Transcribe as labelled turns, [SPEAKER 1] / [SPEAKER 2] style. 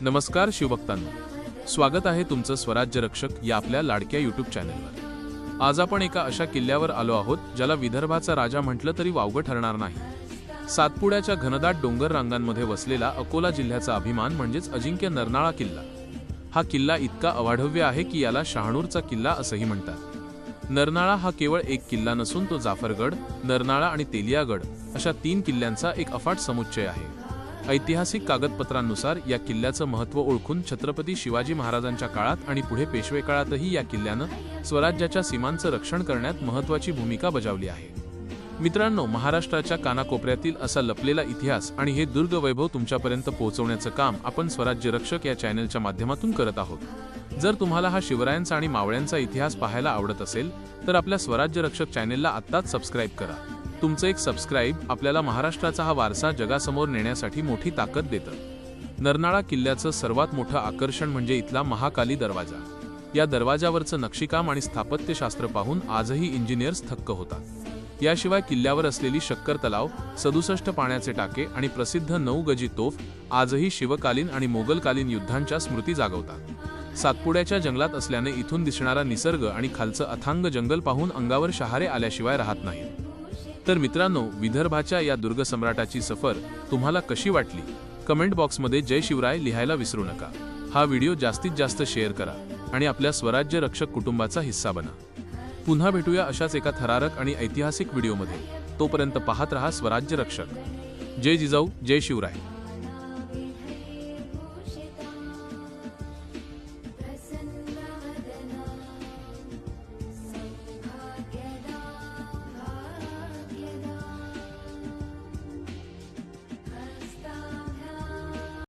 [SPEAKER 1] नमस्कार शिवभक्तांनो. स्वागत आहे तुमचं स्वराज्य रक्षक या आपल्या लाडक्या युट्यूब चॅनेलवर आज आपण एका अशा किल्ल्यावर आलो आहोत ज्याला विदर्भाचा राजा म्हटलं तरी वावगं ठरणार नाही. सातपुड्याच्या घनदाट डोंगर रांगांमध्ये वसलेला अकोला जिल्ह्याचा अभिमान म्हणजेच अजिंक्य नरनाळा किल्ला. हा किल्ला इतका अवाढव्य आहे की याला शहाणूरचा किल्ला असंही म्हणतात. नरनाळा हा केवळ एक किल्ला नसून तो जाफरगड नरनाळा आणि तेलियागड अशा तीन किल्ल्यांचा एक अफाट समुच्चय आहे. ऐतिहासिक कागदपत्रांनुसार या किल्ल्याचं महत्त्व ओळखून छत्रपती शिवाजी महाराजांच्या काळात आणि पुढे पेशवे काळातही या किल्ल्यानं स्वराज्याच्या सीमांचं रक्षण करण्यात महत्त्वाची भूमिका बजावली आहे. मित्रांनो महाराष्ट्राच्या कानाकोपऱ्यातील असा लपलेला इतिहास आणि हे दुर्ग वैभव तुमच्यापर्यंत पोहोचवण्याचं काम आपण स्वराज्य रक्षक या चॅनेलच्या माध्यमातून करत आहोत. जर तुम्हाला हा शिवरायांचा आणि मावळ्यांचा इतिहास पाहायला आवडत असेल तर आपल्या स्वराज्य रक्षक चॅनेलला आत्ताच सबस्क्राईब करा. तुमचं एक सबस्क्राईब आपल्याला महाराष्ट्राचा हा वारसा जगासमोर नेण्यासाठी मोठी ताकद देतं. नरनाळा किल्ल्याचं सर्वात मोठं आकर्षण म्हणजे इथला महाकाली दरवाजा. या दरवाजावरचं नक्षीकाम आणि स्थापत्यशास्त्र पाहून आजही इंजिनियर्स थक्क होतात. याशिवाय किल्ल्यावर असलेली शक्कर तलाव सदुसष्ट पाण्याचे टाके आणि प्रसिद्ध नऊ गजी तोफ आजही शिवकालीन आणि मोगलकालीन युद्धांच्या स्मृती जागवतात. सातपुड्याच्या जंगलात असल्याने इथून दिसणारा निसर्ग आणि खालचं अथांग जंगल पाहून अंगावर शहारे आल्याशिवाय राहत नाहीत. तर मित्रांनो विदर्भाच्या या दुर्गसम्राटाची सफर तुम्हाला कशी वाटली? कमेंट बॉक्समध्ये जय शिवराय लिहायला विसरू नका. हा व्हिडिओ जास्तीत जास्त शेअर करा आणि आपल्या स्वराज्य रक्षक कुटुंबाचा हिस्सा बना. पुन्हा भेटूया अशाच एका थरारक आणि ऐतिहासिक व्हिडिओमध्ये. तोपर्यंत पाहत रहा स्वराज्य रक्षक. जय जिजाऊ जय शिवराय.